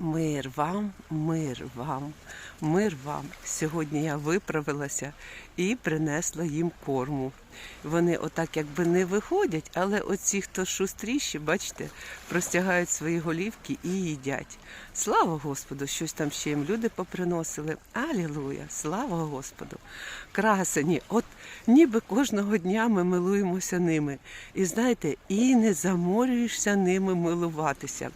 Мир вам, мир вам, мир вам. Сьогодні я виправилася і принесла їм корму. Вони отак якби не виходять, але оці, хто шустріші, бачите, простягають свої голівки і їдять. Слава Господу! Щось там ще їм люди поприносили. Алілуя! Слава Господу! Красені, от ніби кожного дня ми милуємося ними. І знаєте, і не заморюєшся ними милуватися.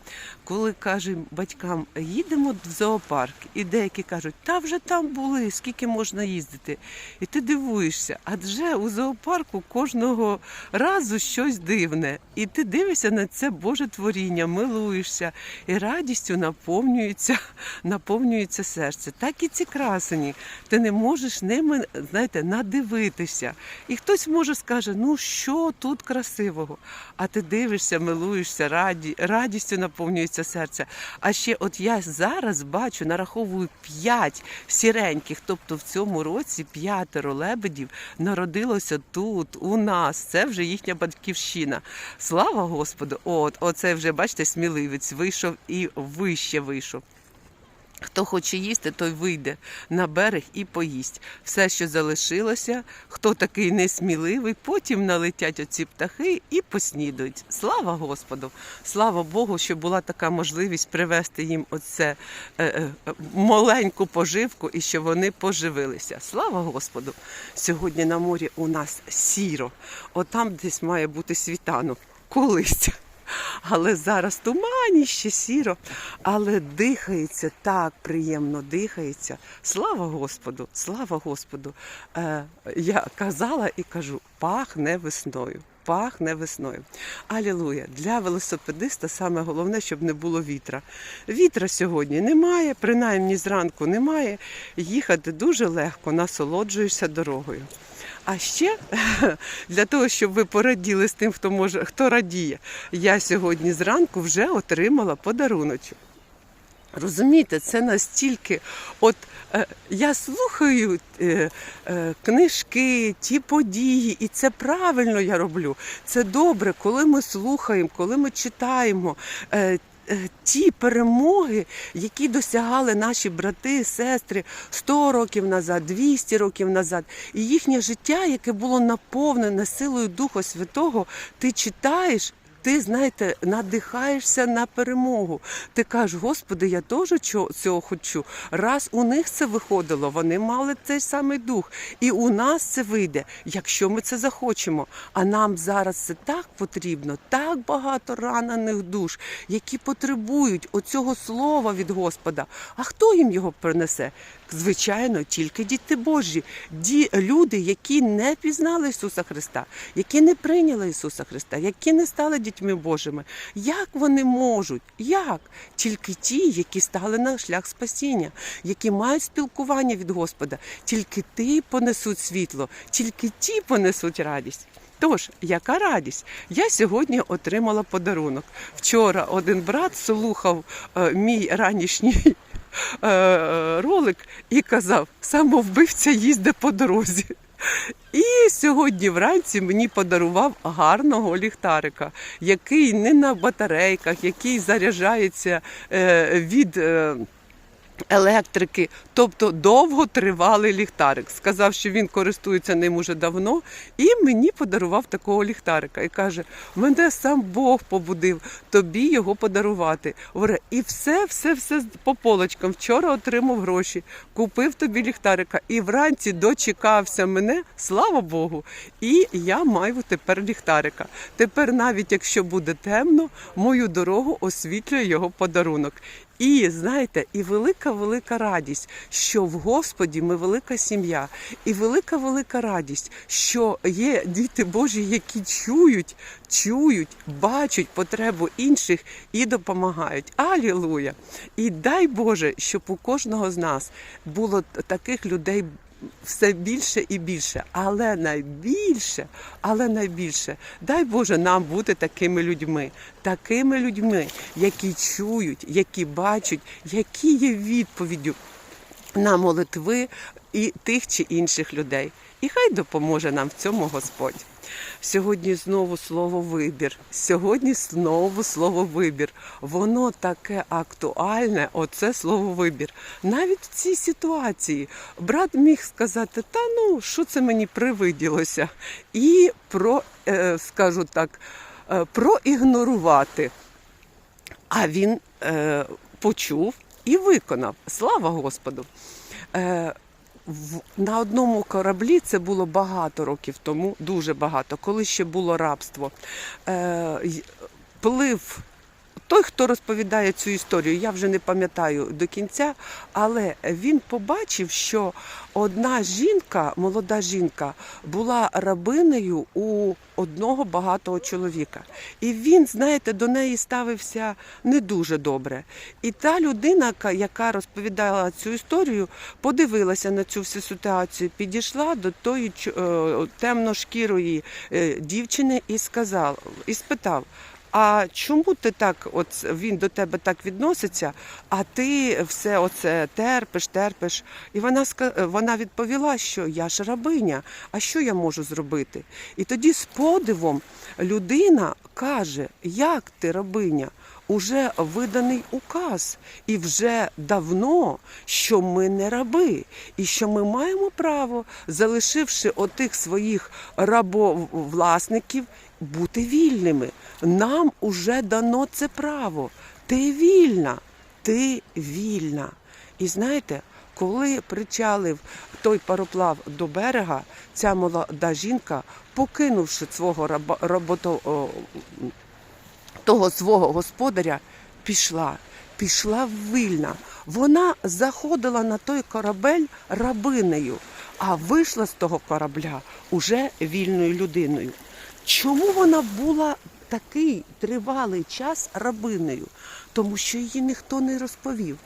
Коли кажемо батькам, їдемо в зоопарк, і деякі кажуть, та вже там були, скільки можна їздити. І ти дивуєшся, адже у зоопарку кожного разу щось дивне. І ти дивишся на це Боже творіння, милуєшся, і радістю наповнюється, наповнюється серце. Так і ці красені. Ти не можеш ними, знаєте, надивитися. І хтось може скаже, ну що тут красивого? А ти дивишся, милуєшся, раді, радістю наповнюється серце. А ще от я зараз бачу, нараховую п'ять сіреньких, тобто в цьому році п'ятеро лебедів народилося тут, у нас. Це вже їхня батьківщина. Слава Господу! От, оце вже, бачите, сміливець вийшов і вище вийшов. Хто хоче їсти, той вийде на берег і поїсть. Все, що залишилося, хто такий несміливий, потім налетять оці птахи і поснідають. Слава Господу! Слава Богу, що була така можливість привезти їм оце е, е, маленьку поживку і що вони поживилися. Слава Господу! Сьогодні на морі у нас сіро. Отам десь має бути світанок. Колись. Але зараз туманіще сіро, але дихається так приємно дихається. Слава Господу, слава Господу. Е, я казала і кажу, пахне весною. Пахне весною. Алілуя! Для велосипедиста саме головне, щоб не було вітра. Вітра сьогодні немає, принаймні зранку немає. Їхати дуже легко, насолоджуєшся дорогою. А ще для того, щоб ви пораділи з тим, хто може хто радіє, я сьогодні зранку вже отримала подаруночок. Розумієте, це настільки, от е, я слухаю е, е, книжки, ті події, і це правильно я роблю. Це добре, коли ми слухаємо, коли ми читаємо. Е, Ті перемоги, які досягали наші брати, сестри 100 років назад, 200 років назад, і їхнє життя, яке було наповнене силою Духа Святого, ти читаєш ти, знаєте, надихаєшся на перемогу. Ти кажеш, Господи, я теж цього хочу. Раз у них це виходило, вони мали цей самий дух. І у нас це вийде, якщо ми це захочемо. А нам зараз це так потрібно, так багато ранених душ, які потребують оцього слова від Господа. А хто їм його принесе? Звичайно, тільки діти Божі, Ді, люди, які не пізнали Ісуса Христа, які не прийняли Ісуса Христа, які не стали дітьми Божими. Як вони можуть? Як? Тільки ті, які стали на шлях спасіння, які мають спілкування від Господа, тільки ті понесуть світло, тільки ті понесуть радість. Тож, яка радість? Я сьогодні отримала подарунок. Вчора один брат слухав е, мій ранішній ролик і казав, самовбивця їздить по дорозі. І сьогодні вранці мені подарував гарного ліхтарика, який не на батарейках, який заряджається е, від. Електрики, тобто довготривалий ліхтарик. Сказав, що він користується ним уже давно, і мені подарував такого ліхтарика. І каже: мене сам Бог побудив тобі його подарувати. Говорить, і все, все, все по полочкам. Вчора отримав гроші, купив тобі ліхтарика, і вранці дочекався мене, слава Богу. І я маю тепер ліхтарика. Тепер, навіть якщо буде темно, мою дорогу освітлює його подарунок. І знаєте, і велика велика радість, що в Господі ми велика сім'я, і велика велика радість, що є діти Божі, які чують, чують, бачать потребу інших і допомагають. Алілуя! І дай Боже, щоб у кожного з нас було таких людей все більше і більше, але найбільше, але найбільше, дай Боже нам бути такими людьми, такими людьми, які чують, які бачать, які є відповіддю на молитви і тих чи інших людей. І хай допоможе нам в цьому Господь. Сьогодні знову слово вибір. Сьогодні знову слово вибір. Воно таке актуальне, оце слово вибір. Навіть в цій ситуації брат міг сказати: та ну, що це мені привиділося? І про, е, скажу так, е, проігнорувати. А він е, почув і виконав. Слава Господу! В, на одному кораблі це було багато років тому, дуже багато, коли ще було рабство. Е, плив той, хто розповідає цю історію, я вже не пам'ятаю до кінця, але він побачив, що одна жінка, молода жінка, була рабинею у одного багатого чоловіка. І він, знаєте, до неї ставився не дуже добре. І та людина, яка- розповідала цю історію, подивилася на цю всю ситуацію, підійшла до тої е, темношкірої е, дівчини і сказав, і спитав. А чому ти так, от він до тебе так відноситься, а ти все оце терпиш, терпиш? І вона вона відповіла, що я ж рабиня, а що я можу зробити? І тоді з подивом людина каже: Як ти рабиня? Уже виданий указ, і вже давно, що ми не раби, і що ми маємо право, залишивши отих своїх рабовласників, бути вільними. Нам уже дано це право. Ти вільна, ти вільна. І знаєте, коли причалив той пароплав до берега, ця молода жінка, покинувши свого робото, того свого господаря, пішла, пішла вільна. Вона заходила на той корабель рабинею, а вийшла з того корабля уже вільною людиною. Чому вона була такий тривалий час рабинею? Тому що її ніхто не розповів.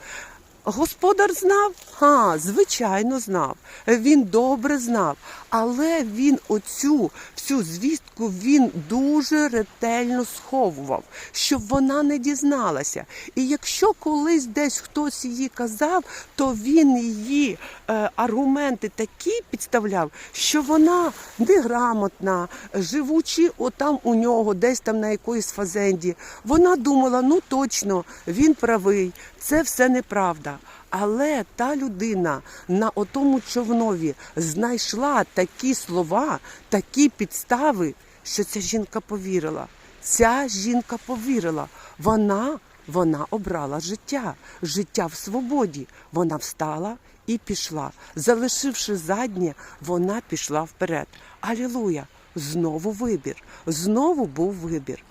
Господар знав? Ха, звичайно, знав. Він добре знав. Але він оцю всю звістку він дуже ретельно сховував, щоб вона не дізналася. І якщо колись десь хтось її казав, то він її е, аргументи такі підставляв, що вона неграмотна, живучи отам у нього, десь там на якоїсь фазенді. Вона думала, ну точно, він правий, це все неправда. Але та людина на отому човнові знайшла такі слова, такі підстави, що ця жінка повірила. Ця жінка повірила. Вона, вона обрала життя, життя в свободі. Вона встала і пішла. Залишивши заднє, вона пішла вперед. Алілуя! Знову вибір. Знову був вибір.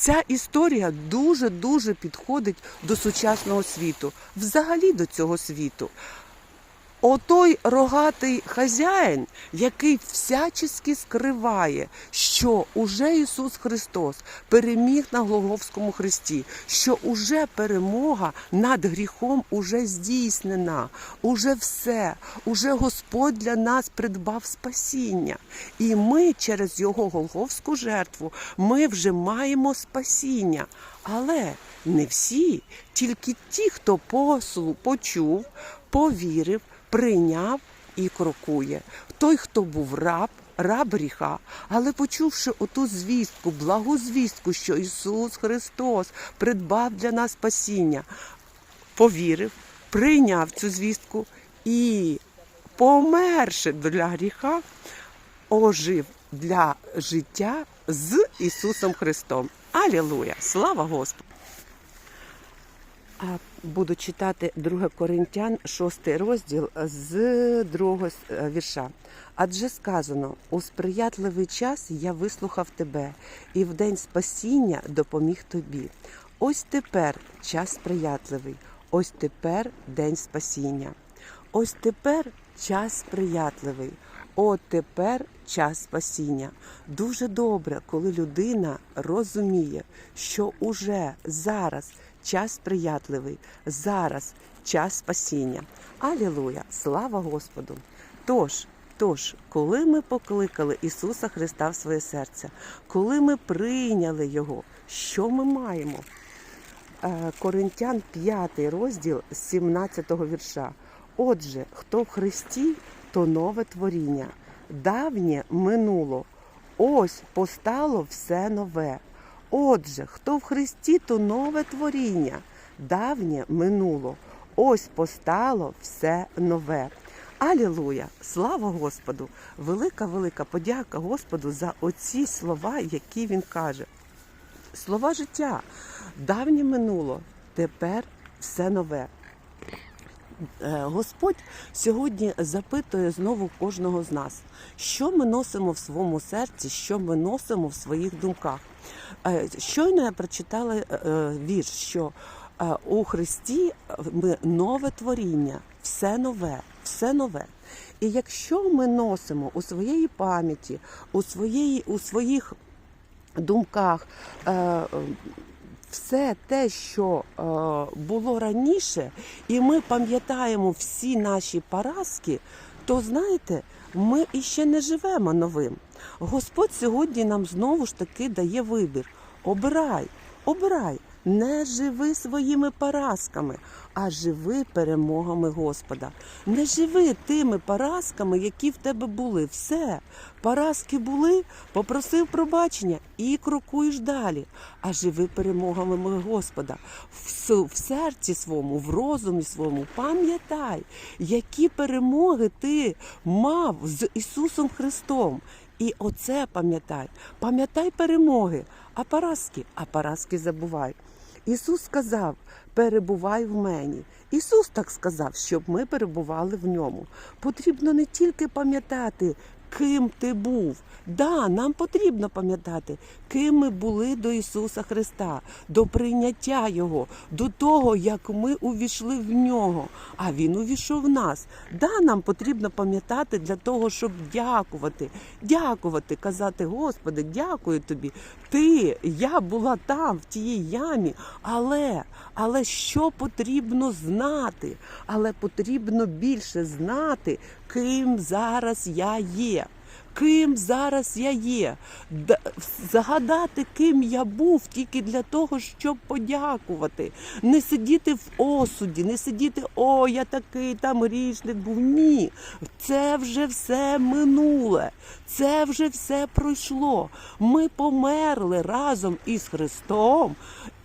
Ця історія дуже дуже підходить до сучасного світу, взагалі до цього світу. Отой рогатий хазяїн, який всячески скриває, що уже Ісус Христос переміг на Голговському хресті, що уже перемога над гріхом уже здійснена, уже все, уже Господь для нас придбав спасіння. І ми через Його Голговську жертву ми вже маємо спасіння. Але не всі, тільки ті, хто послу почув, повірив, прийняв і крокує. Той, хто був раб, раб гріха, але почувши оту звістку, благу звістку, що Ісус Христос придбав для нас спасіння, повірив, прийняв цю звістку і, померши для гріха, ожив для життя з Ісусом Христом. Алілуя! Слава Господу! Буду читати 2 Коринтян, 6 розділ з 2 вірша. Адже сказано: у сприятливий час я вислухав тебе, і в день спасіння допоміг тобі. Ось тепер час сприятливий, ось тепер день спасіння. Ось тепер час сприятливий. От тепер час спасіння. Дуже добре, коли людина розуміє, що уже зараз час сприятливий, зараз час спасіння. Алілуя! Слава Господу! Тож, тож, коли ми покликали Ісуса Христа в своє серце, коли ми прийняли Його, що ми маємо? Е, Коринтян 5 розділ 17 вірша. Отже, хто в Христі, то нове творіння. Давнє минуло, ось постало все нове. Отже, хто в Христі, то нове творіння, давнє минуло, ось постало все нове. Алілуя! Слава Господу! Велика, велика подяка Господу за оці слова, які він каже. Слова життя, давнє минуло, тепер все нове. Е, Господь сьогодні запитує знову кожного з нас, що ми носимо в своєму серці, що ми носимо в своїх думках. Е, Щойно я прочитала е, вірш, що у Христі ми нове творіння, все нове, все нове. І якщо ми носимо у своєї пам'яті, у, своєї, у своїх думках все те, що е, було раніше, і ми пам'ятаємо всі наші поразки, то знаєте, ми іще не живемо новим. Господь сьогодні нам знову ж таки дає вибір: обирай, обирай. Не живи своїми поразками, а живи перемогами Господа. Не живи тими поразками, які в тебе були. Все, поразки були, попросив пробачення і крокуєш далі. А живи перемогами Господа. В, в серці своєму, в розумі своєму, пам'ятай, які перемоги ти мав з Ісусом Христом. І оце пам'ятай. Пам'ятай перемоги, а поразки, а поразки забувай. Ісус сказав: перебувай в мені. Ісус так сказав, щоб ми перебували в ньому. Потрібно не тільки пам'ятати, ким ти був. Да, нам потрібно пам'ятати, ким ми були до Ісуса Христа, до прийняття Його, до того, як ми увійшли в нього, а Він увійшов в нас. Да, нам потрібно пам'ятати для того, щоб дякувати, дякувати, казати, Господи, дякую тобі. Ти, я була там, в тієї ямі, але, але що потрібно знати? Але потрібно більше знати, ким зараз я є. Ким зараз я є, загадати, ким я був, тільки для того, щоб подякувати, не сидіти в осуді, не сидіти, о, я такий там грішник був. Ні, це вже все минуле, це вже все пройшло. Ми померли разом із Христом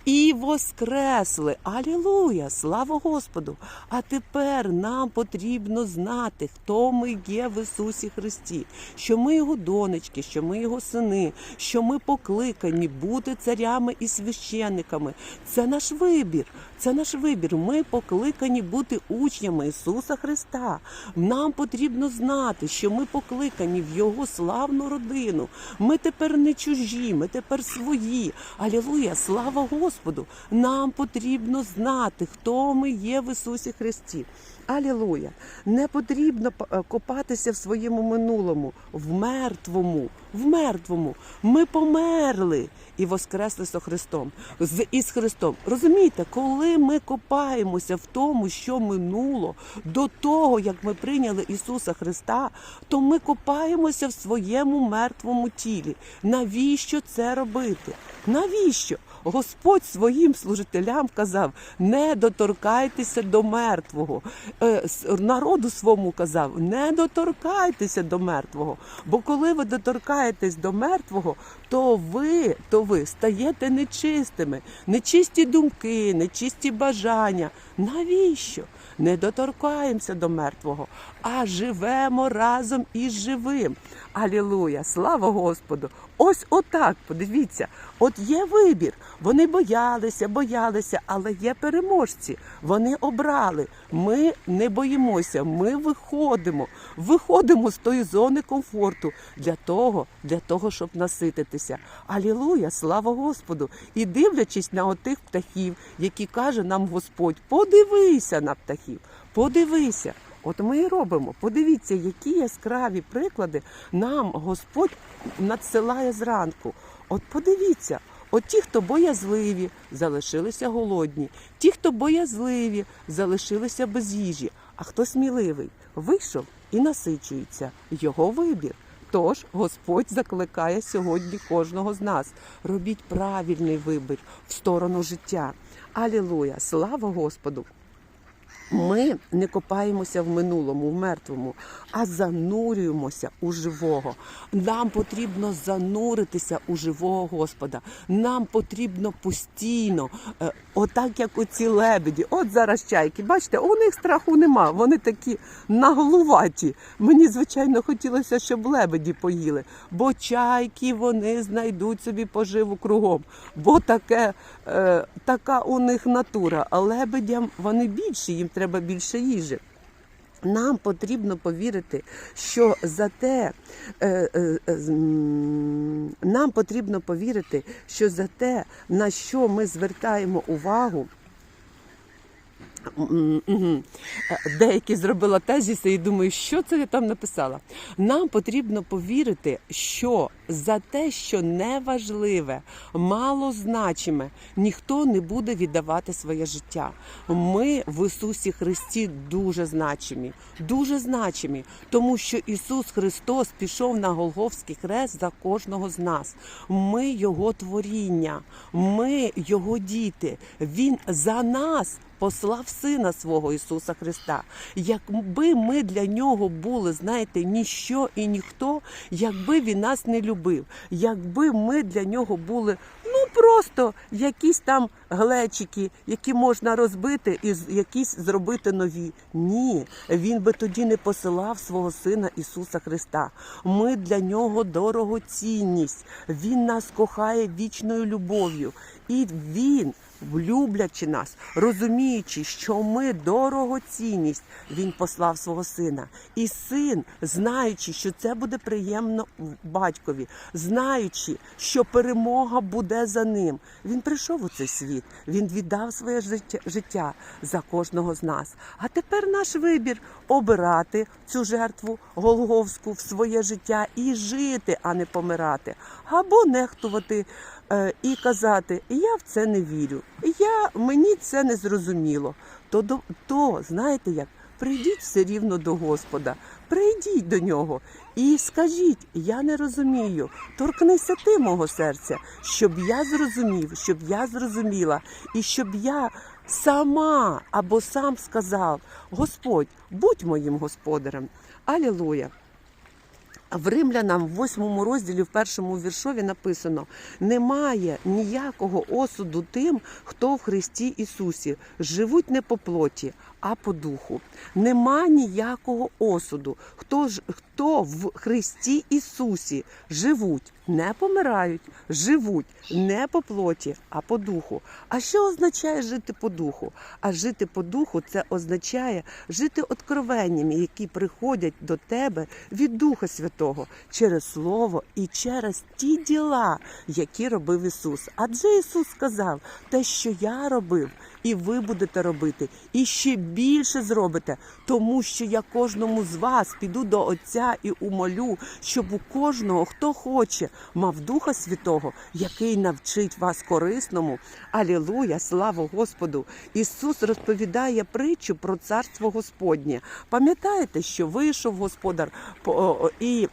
і воскресли. Алілуя! Слава Господу! А тепер нам потрібно знати, хто ми є в Ісусі Христі, що ми його донечки, що ми його сини, що ми покликані бути царями і священниками. Це наш вибір. Це наш вибір. Ми покликані бути учнями Ісуса Христа. Нам потрібно знати, що ми покликані в Його славну родину. Ми тепер не чужі, ми тепер свої. Алілуя, слава Господу! Нам потрібно знати, хто ми є в Ісусі Христі. Алілуя! Не потрібно е, копатися в своєму минулому, в мертвому, в мертвому. Ми померли і воскресли з Христом, з із Христом. Розумієте, коли ми копаємося в тому, що минуло, до того, як ми прийняли Ісуса Христа, то ми копаємося в своєму мертвому тілі. Навіщо це робити? Навіщо? Господь своїм служителям казав: не доторкайтеся до мертвого. Е, Народу своєму казав: не доторкайтеся до мертвого. Бо коли ви доторкаєтесь до мертвого, то ви, то ви стаєте нечистими, нечисті думки, нечисті бажання. Навіщо? Не доторкаємося до мертвого, а живемо разом із живим. Алілуя! Слава Господу! Ось отак, подивіться, от є вибір. Вони боялися, боялися, але є переможці. Вони обрали. Ми не боїмося, ми виходимо, виходимо з тої зони комфорту для того, для того, щоб насититися. Алілуя, слава Господу! І дивлячись на отих птахів, які каже нам Господь, подивися на птахів, подивися. От ми і робимо. Подивіться, які яскраві приклади нам Господь надсилає зранку. От подивіться, от ті, хто боязливі, залишилися голодні, ті, хто боязливі, залишилися без їжі. А хто сміливий, вийшов і насичується. Його вибір. Тож Господь закликає сьогодні кожного з нас. Робіть правильний вибір в сторону життя. Алілуя! Слава Господу! Ми не копаємося в минулому, в мертвому, а занурюємося у живого. Нам потрібно зануритися у живого Господа. Нам потрібно постійно, е, отак як оці лебеді. От зараз чайки. Бачите, у них страху нема. Вони такі наголуваті. Мені, звичайно, хотілося, щоб лебеді поїли, бо чайки вони знайдуть собі поживу кругом. Бо таке, е, така у них натура. А лебедям вони більші, їм треба більше їжі. Нам потрібно повірити, що за те, е, е, е, нам потрібно повірити, що за те, на що ми звертаємо увагу. Е, Деякі зробила тезіси і думаю, що це я там написала. Нам потрібно повірити, що за те, що неважливе, малозначиме, ніхто не буде віддавати своє життя. Ми в Ісусі Христі дуже значимі, дуже значимі, тому що Ісус Христос пішов на Голговський хрест за кожного з нас. Ми Його творіння, ми Його діти. Він за нас послав Сина свого Ісуса Христа. Якби ми для нього були, знаєте, ніщо і ніхто, якби він нас не любив, якби ми для нього були ну просто якісь там глечики, які можна розбити і якісь зробити нові. Ні, він би тоді не посилав свого сина Ісуса Христа. Ми для нього дорогоцінність. Він нас кохає вічною любов'ю. І він, люблячи нас, розуміючи, що ми дорогоцінність, він послав свого сина. І син, знаючи, що це буде приємно батькові, знаючи, що перемога буде за ним, він прийшов у цей світ. Він віддав своє життя, за кожного з нас. А тепер наш вибір обирати цю жертву Голговську в своє життя і жити, а не помирати, або нехтувати і казати: Я в це не вірю, я мені це не зрозуміло. То то знаєте як? Прийдіть все рівно до Господа, прийдіть до нього і скажіть: я не розумію. Торкнися ти мого серця, щоб я зрозумів, щоб я зрозуміла, і щоб я сама або сам сказав: Господь, будь моїм господарем. Алілуя. В Римлянам в восьмому розділі, в першому віршові написано: немає ніякого осуду тим, хто в Христі Ісусі живуть не по плоті, а по духу. Нема ніякого осуду. Хто ж хто в Христі Ісусі живуть, не помирають, живуть не по плоті, а по духу. А що означає жити по духу? А жити по духу це означає жити откровеннями, які приходять до тебе від Духа Святого через Слово і через ті діла, які робив Ісус. Адже Ісус сказав, те, що я робив, і ви будете робити, і ще більше зробите, тому що я кожному з вас піду до Отця і умолю, щоб у кожного, хто хоче, мав Духа Святого, який навчить вас корисному. Алілуя, слава Господу! Ісус розповідає притчу про царство Господнє. Пам'ятаєте, що вийшов господар і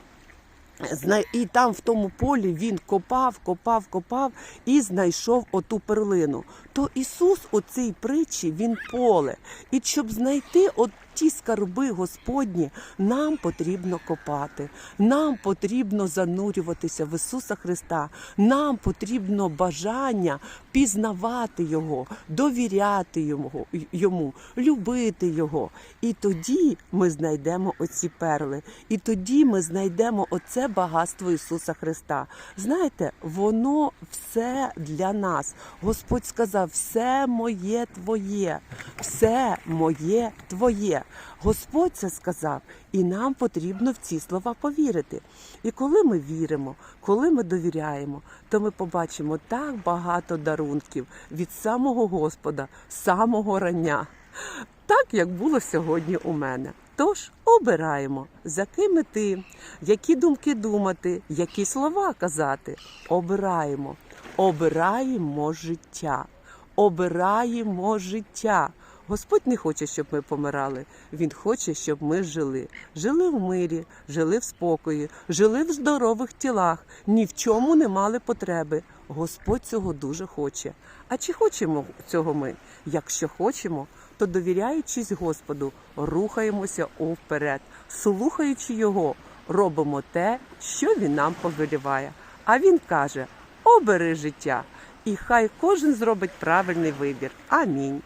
І там в тому полі він копав, копав, копав і знайшов оту перлину. То Ісус у цій притчі він поле. І щоб знайти от ті скарби Господні, нам потрібно копати, нам потрібно занурюватися в Ісуса Христа, нам потрібно бажання пізнавати Його, довіряти Йому, любити Його. І тоді ми знайдемо оці перли, і тоді ми знайдемо оце багатство Ісуса Христа. Знаєте, воно все для нас. Господь сказав: все моє твоє, все моє твоє. Господь це сказав, і нам потрібно в ці слова повірити. І коли ми віримо, коли ми довіряємо, то ми побачимо так багато дарунків від самого Господа, самого рання. Так як було сьогодні у мене. Тож обираємо, за ким іти, які думки думати, які слова казати. Обираємо, обираємо життя, обираємо життя. Господь не хоче, щоб ми помирали. Він хоче, щоб ми жили. Жили в мирі, жили в спокої, жили в здорових тілах, ні в чому не мали потреби. Господь цього дуже хоче. А чи хочемо цього ми? Якщо хочемо, то довіряючись Господу, рухаємося вперед, слухаючи Його, робимо те, що Він нам повеліває. А Він каже: обери життя, і хай кожен зробить правильний вибір. Амінь.